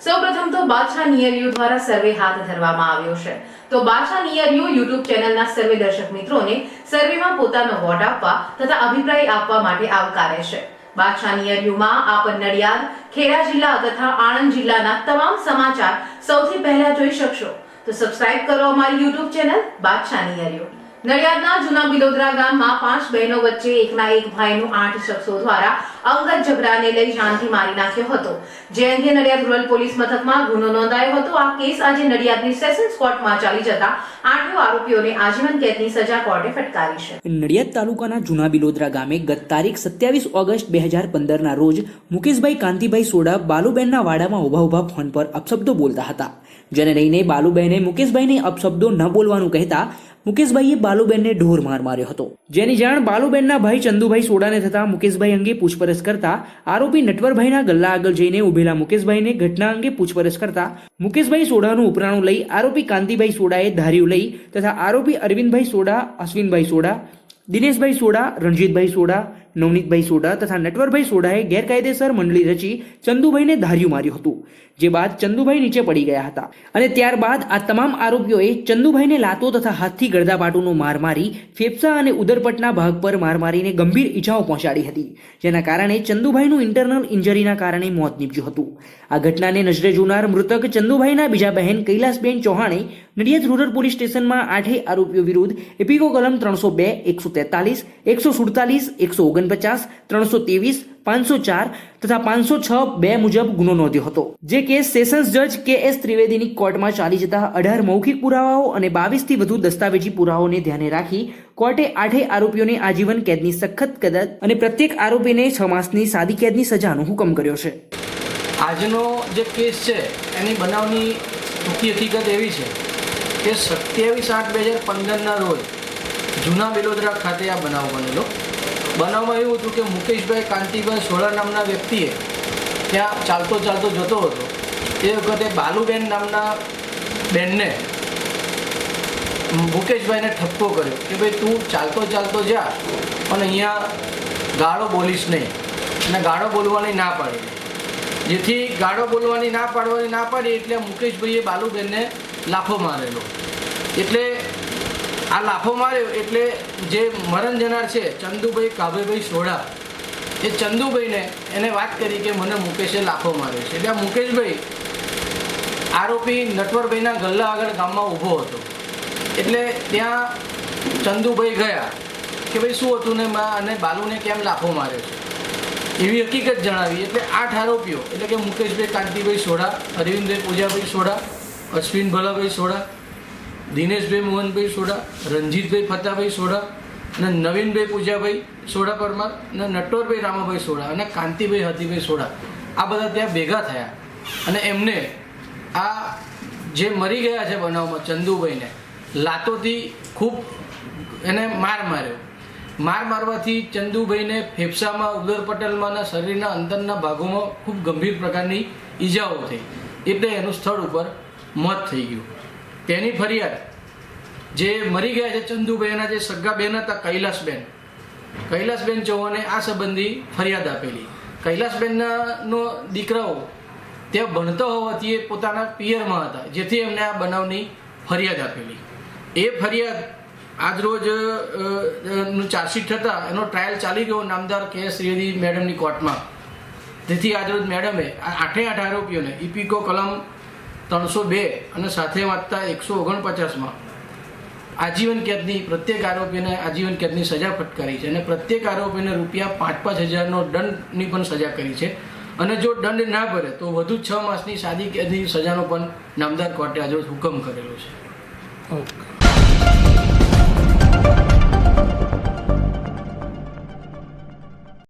સૌપ્રથમ તો બાદશાહ નિયર દ્વારા સર્વે હાથ ધરવામાં આવ્યો છે. તો બાદશાહ નિયર યુ યુટ્યુબ ચેનલના સર્વે દર્શક મિત્રોને સર્વેમાં પોતાનો વોટ આપવા તથા અભિપ્રાય આપવા માટે આવકારે છે. બાદશાહ નિયર યુમાં આપ નડિયાદ, ખેડા જિલ્લા તથા આણંદ જિલ્લાના તમામ સમાચાર સૌથી પહેલા જોઈ શકશો. તો સબસ્ક્રાઇબ કરો અમારી YouTube channel Badshah near you નડિયાદના જૂના બિલોદરા ગામમાં પાંચ બહેનો વચ્ચે એકના એક ભાઈનું આઠ શખ્સો દ્વારા અંગત જબરાને લઈ જાનથી મારી નાખ્યો હતો. જે અંગે નડિયાદ રૂરલ પોલીસ મથકમાં ગુનો નોંધાયો હતો. આ કેસ આજે નડિયાદની સેશન્સ કોર્ટમાં ચાલી જતા મુકેશભાઈ કાંતિભાઈ સોડા વાડામાં ઊભા ઊભા ફોન પર અપશબ્દો બોલતા હતા. જેને લઈને બાલુબેને મુકેશભાઈને અપશબ્દો ન બોલવાનું કહેતા મુકેશભાઈએ બાલુબેનને ઢોર માર માર્યો હતો. જેની જાણ બાલુબેનના ભાઈ ચંદુભાઈ સોડાને થતા મુકેશભાઈ અંગે પૂછપરછ કરતા આરોપી નટવરભાઈના ગલ્લા આગળ જઈને ઉભેલા મુકેશભાઈને ઘટના અંગે પૂછપરછ કરતા મુકેશભાઈ સોડાનું ઉપરાણું લઈ આરોપી કાંતિભાઈ સોડાએ ધાર્યું લઈ તથા આરોપી અરવિંદભાઈ સોડા અશ્વિનભાઈ સોડા દિનેશભાઈ સોડા રણજીતભાઈ સોડા નવનીતભાઈ સોડા તથા નટવરભાઈ સોડાએ ગેરકાયદેસર મંડળી રચી ચંદુભાઈને ધાર્યું માર્યું હતું, જે બાદ ચંદુભાઈ નીચે પડી ગયા હતા. અને ત્યારબાદ આ તમામ આરોપીઓએ ચંદુભાઈને લાતો તથા હાથથી ગળદાપાટુનો માર મારી, ફેફસા અને ઉદરપટના ભાગ પર માર મારીને ગંભીર ઈજાઓ પહોંચાડી હતી, જેના કારણે ચંદુભાઈનું ઇન્ટરનલ ઇન્જરીના કારણે મોત નીપજ્યું હતું. આ ઘટનાને નજરે જોનાર મૃતક ચંદુભાઈના બીજા બહેન કૈલાસબેન ચૌહાણે નડિયાદ રૂરલ પોલીસ સ્ટેશનમાં આઠેય આરોપીઓ વિરુદ્ધ એપિકો કલમ ત્રણસો બે, એકસો તેતાલીસ, એકસો સુડતાલીસ, એકસો ઓગણપચાસ ત્રણસો ત્રેવીસ, પાંચસો ચાર તથા પાંચસો છ બે મુજબ ગુનો નોંધ્યો હતો. જે કેસ સેશન્સ જજ કે એસ ત્રિવેદીની કોર્ટમાં ચાલી જતા અઢાર મૌખિક પુરાવાઓ અને બાવીસથી વધુ દસ્તાવેજી પુરાવાઓને ધ્યાને રાખી કોર્ટે આઠેય આરોપીઓને આજીવન કેદની સખત કદત અને પ્રત્યેક આરોપીને છ માસની સાદી કેદની સજાનો હુકમ કર્યો છે. આજનો જે કેસ છે, એની બનાવની ટૂંકી હકીકત એવી છે કે સત્યાવીસ આઠ બે હજાર પંદરના રોજ જૂના બિલોદરા ખાતે આ બનાવ બનેલો. બનાવમાં એવું હતું કે મુકેશભાઈ કાંતિભાઈ સોળા નામના વ્યક્તિએ ત્યાં ચાલતો ચાલતો જતો હતો. એ વખતે બાલુબેન નામના બેનને મુકેશભાઈને ઠપકો કર્યો કે ભાઈ તું ચાલતો ચાલતો જા પણ અહીંયા ગાળો બોલીશ નહીં અને ગાળો બોલવાની ના પાડી જેથી ગાળો બોલવાની ના પાડવાની ના પાડી એટલે મુકેશભાઈએ બાલુબેનને લાફો મારેલો. એટલે આ લાફો માર્યો એટલે જે મરણ જનાર છે, ચંદુભાઈ કાભેભાઈ સોઢા, એ ચંદુભાઈને એને વાત કરી કે મને મુકેશે લાફો માર્યો છે. એટલે મુકેશભાઈ આરોપી નટવરભાઈના ગલ્લા આગળ ગામમાં ઊભો હતો. એટલે ત્યાં ચંદુભાઈ ગયા કે ભાઈ શું હતું ને મા અને બાલુને કેમ લાફો માર્યો છે? એવી હકીકત જણાવી. એટલે આઠ આરોપીઓ, એટલે કે મુકેશભાઈ કાંતિભાઈ સોઢા, અરવિંદભાઈ પૂજાભાઈ સોઢા, અશ્વિન ભલાભાઈ સોઢા દિનેશભાઈ મોહનભાઈ સોઢા, રણજીતભાઈ ફતાભાઈ સોઢા, અને નવીનભાઈ પૂજાભાઈ સોઢા પરમાર, અને નટોરભાઈ રામાભાઈ સોઢા, અને કાંતિભાઈ હતીભાઈ સોઢા. આ બધા ત્યાં ભેગા થયા. અને એમને આ જે મરી ગયા છે બનાવમાં ચંદુભાઈને, લાતોથી ખૂબ એને માર માર્યો. માર મારવાથી ચંદુભાઈને ફેફસામાં, ઉદરપટલમાં અને શરીરના અંદરના ભાગોમાં ખૂબ ગંભીર પ્રકારની ઈજાઓ થઈ. એટલે એનું સ્થળ ઉપર મોત થઈ ગયું. તેની ફરિયાદ, જે મરી ગયા છે ચંદુભાઈના જે સગા બેન હતા, કૈલાસબેન. કૈલાસબેન ચૌહાણે આ સંબંધી ફરિયાદ આપેલી. કૈલાસબેનના દીકરાઓ ત્યાં ભણતા હોવાથી એ પોતાના પિયરમાં હતા, જેથી એમને આ બનાવની ફરિયાદ આપેલી. એ ફરિયાદ આજરોજનું ચાર્જશીટ થતાં એનો ટ્રાયલ ચાલી ગયો નામદાર કે. એસ. મેડમની કોર્ટમાં તેથી આજરોજ મેડમે આઠે આઠ આરોપીઓને ઇપિકો કલમ ત્રણસો બે અને સાથે વાંચતા એકસો ઓગણપચાસમાં. આજીવન કેદની, પ્રત્યેક આરોપીને આજીવન કેદની સજા ફટકારી છે અને પ્રત્યેક આરોપીને રૂપિયા પાંચ પાંચ હજારનો દંડની પણ સજા કરી છે. અને જો દંડ ના ભરે, તો વધુ છ માસની સાદી કેદની સજાનો પણ નામદાર કોર્ટે આજે હુકમ કરેલો છે. ઓકે.